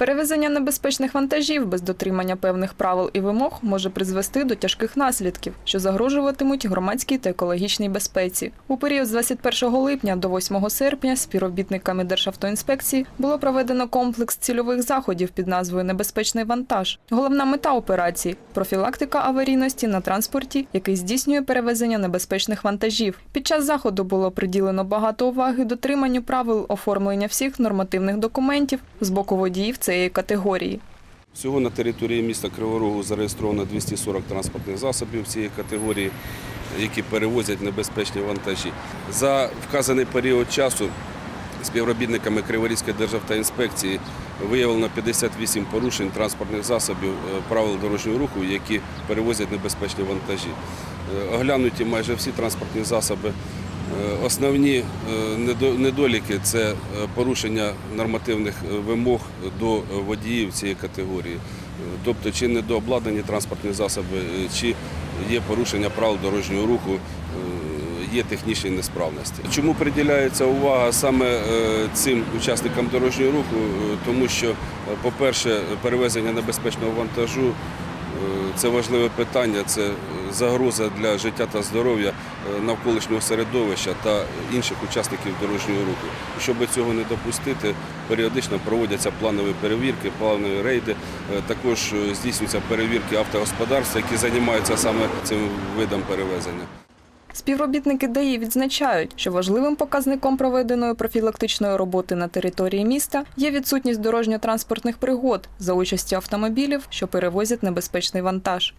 Перевезення небезпечних вантажів без дотримання певних правил і вимог може призвести до тяжких наслідків, що загрожуватимуть громадській та екологічній безпеці. У період з 21 липня до 8 серпня співробітниками Державтоінспекції було проведено комплекс цільових заходів під назвою Небезпечний вантаж. Головна мета операції профілактика аварійності на транспорті, який здійснює перевезення небезпечних вантажів. Під час заходу було приділено багато уваги дотриманню правил оформлення всіх нормативних документів з боку водіїв цієї категорії. Всього на території міста Кривого Рогу зареєстровано 240 транспортних засобів цієї категорії, які перевозять небезпечні вантажі. За вказаний період часу співробітниками Криворізької державтоінспекції виявлено 58 порушень транспортних засобів е, правил дорожнього руху, які перевозять небезпечні вантажі. Е, Оглянуті майже всі транспортні засоби. Е, Основні е, недоліки це е, порушення нормативних вимог до водіїв цієї категорії. Тобто, чи недообладнані транспортні засоби, чи є порушення правил дорожнього руху, є технічні несправності. Чому приділяється увага саме цим учасникам дорожнього руху? Тому що, по-перше, перевезення небезпечного вантажу це важливе питання, це е, загроза для життя та здоров'я е, навколишнього середовища та інших учасників дорожнього руху. Щоб цього не допустити, періодично проводяться планові перевірки, планові рейди. Е, Також е, здійснюються перевірки автогосподарств, які займаються саме цим видом перевезення. Співробітники ДАІ відзначають, що важливим показником проведеної профілактичної роботи на території міста є відсутність дорожньо-транспортних пригод за участі автомобілів, що перевозять небезпечний вантаж.